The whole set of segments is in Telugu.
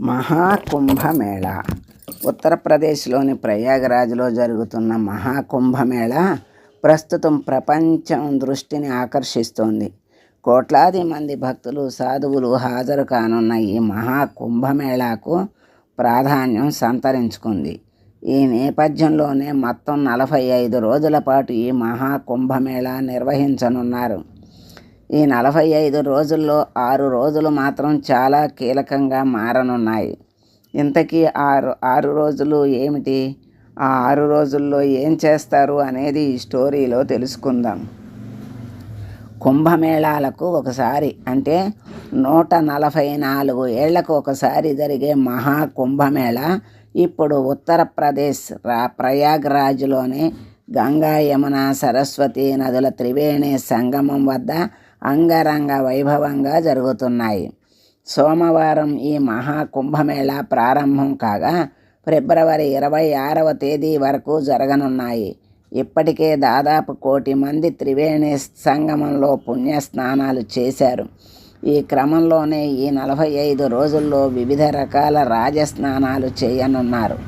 మహాకుంభమేళ. ఉత్తరప్రదేశ్లోని ప్రయాగరాజ్లో జరుగుతున్న మహాకుంభమేళ ప్రస్తుతం ప్రపంచం దృష్టిని ఆకర్షిస్తోంది. కోట్లాది మంది భక్తులు సాధువులు హాజరు కానున్న ఈ మహాకుంభమేళాకు ప్రాధాన్యం సంతరించుకుంది. ఈ నేపథ్యంలోనే మొత్తం నలభై ఐదు రోజుల పాటు ఈ మహాకుంభమేళా నిర్వహించనున్నారు. ఈ నలభై ఐదు రోజుల్లో ఆరు రోజులు మాత్రం చాలా కీలకంగా మారనున్నాయి. ఇంతకీ ఆరు ఆరు రోజులు ఏమిటి? ఆ ఆరు రోజుల్లో ఏం చేస్తారు అనేది ఈ స్టోరీలో తెలుసుకుందాం. కుంభమేళాలకు ఒకసారి అంటే నూట నలభై నాలుగు ఏళ్ళకు ఒకసారి జరిగే మహా కుంభమేళ ఇప్పుడు ఉత్తరప్రదేశ్ రా ప్రయాగ్రాజ్లోని గంగా యమున సరస్వతి నదుల త్రివేణి సంగమం వద్ద అంగరంగ వైభవంగా జరుగుతున్నాయి. సోమవారం ఈ మహాకుంభమేళా ప్రారంభం కాగా ఫిబ్రవరి ఇరవై ఆరవ తేదీ వరకు జరగనున్నాయి. ఇప్పటికే దాదాపు కోటి మంది త్రివేణి సంగమంలో పుణ్య స్నానాలు చేశారు. ఈ క్రమంలోనే ఈ నలభై ఐదు రోజుల్లో వివిధ రకాల రాజస్నానాలు చేయనున్నారు.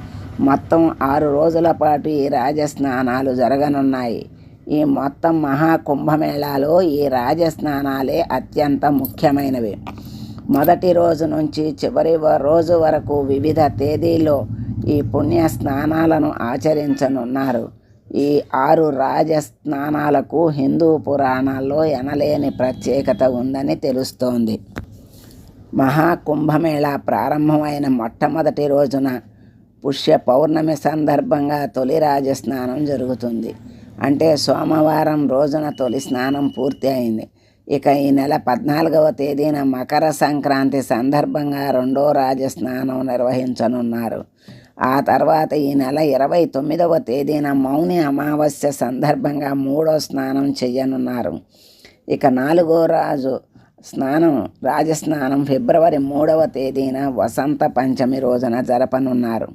మొత్తం ఆరు రోజుల పాటు ఈ రాజస్నానాలు జరగనున్నాయి. ఈ మొత్తం మహాకుంభమేళాలో ఈ రాజస్నానాలే అత్యంత ముఖ్యమైనవి. మొదటి రోజు నుంచి చివరి రోజు వరకు వివిధ తేదీల్లో ఈ పుణ్య స్నానాలను ఆచరించనున్నారు. ఈ ఆరు రాజస్నానాలకు హిందూ పురాణాల్లో ఎనలేని ప్రత్యేకత ఉందని తెలుస్తోంది. మహాకుంభమేళ ప్రారంభమైన మొట్టమొదటి రోజున పుష్య పౌర్ణమి సందర్భంగా తొలి రాజస్నానం జరుగుతుంది. అంటే సోమవారం రోజున తొలి స్నానం పూర్తి అయింది ఇక ఈ నెల పద్నాలుగవ తేదీన మకర సంక్రాంతి సందర్భంగా రెండో రాజస్నానం నిర్వహించనున్నారు. ఆ తర్వాత ఈ నెల ఇరవై తొమ్మిదవ తేదీన మౌని అమావాస్య సందర్భంగా మూడో స్నానం చేయనున్నారు ఇక నాలుగో రాజు స్నానం రాజస్నానం ఫిబ్రవరి మూడవ తేదీన వసంత పంచమి రోజున జరపనున్నారు.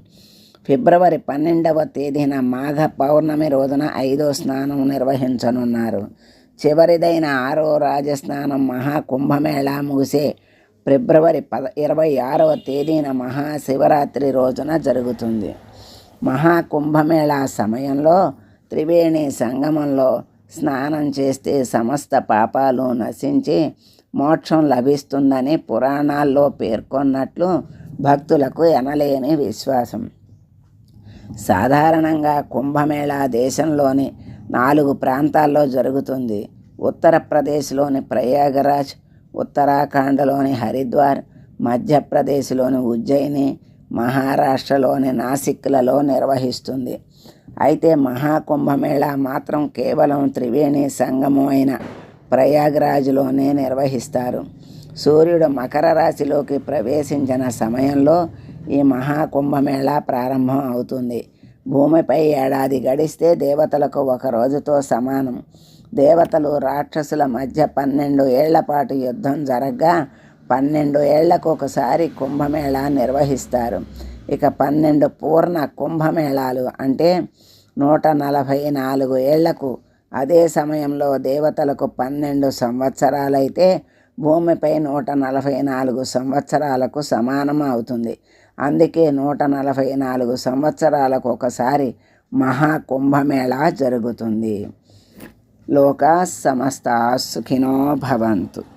ఫిబ్రవరి పన్నెండవ తేదీన మాఘ పౌర్ణమి రోజున ఐదో స్నానం నిర్వహించనున్నారు. చివరిదైన ఆరో రాజస్నానం మహాకుంభమేళా ముగిసే ఫిబ్రవరి పద ఇరవై ఆరవ తేదీన మహాశివరాత్రి రోజున జరుగుతుంది. మహాకుంభమేళా సమయంలో త్రివేణి సంగమంలో స్నానం చేస్తే సమస్త పాపాలు నశించి మోక్షం లభిస్తుందని పురాణాల్లో పేర్కొన్నట్లు భక్తులకు ఎనలేని విశ్వాసం. సాధారణంగా కుంభమేళా దేశంలోని నాలుగు ప్రాంతాల్లో జరుగుతుంది. ఉత్తరప్రదేశ్లోని ప్రయాగరాజ్ ఉత్తరాఖండ్లోని హరిద్వార్ మధ్యప్రదేశ్లోని ఉజ్జయిని మహారాష్ట్రలోని నాసిక్లలో నిర్వహిస్తుంది. అయితే మహాకుంభమేళా మాత్రం కేవలం త్రివేణి సంగమం అయిన ప్రయాగ్రాజ్లోనే నిర్వహిస్తారు. సూర్యుడు మకర రాశిలోకి ప్రవేశించిన సమయంలో ఈ మహాకుంభమేళ ప్రారంభం అవుతుంది. భూమిపై ఏడాది గడిస్తే దేవతలకు ఒక రోజుతో సమానం. దేవతలు రాక్షసుల మధ్య పన్నెండు ఏళ్ళ పాటు యుద్ధం జరగగా పన్నెండు ఏళ్ళకు ఒకసారి కుంభమేళా నిర్వహిస్తారు. ఇక పన్నెండు పూర్ణ కుంభమేళాలు అంటే నూట నలభై నాలుగు ఏళ్ళకు అదే సమయంలో దేవతలకు పన్నెండు సంవత్సరాలైతే భూమిపై నూట నలభై నాలుగు సంవత్సరాలకు సమానం అవుతుంది. అందుకే నూట నలభై నాలుగు సంవత్సరాలకు ఒకసారి మహాకుంభమేళా జరుగుతుంది. లోకా సమస్త సుఖినో భవంతు.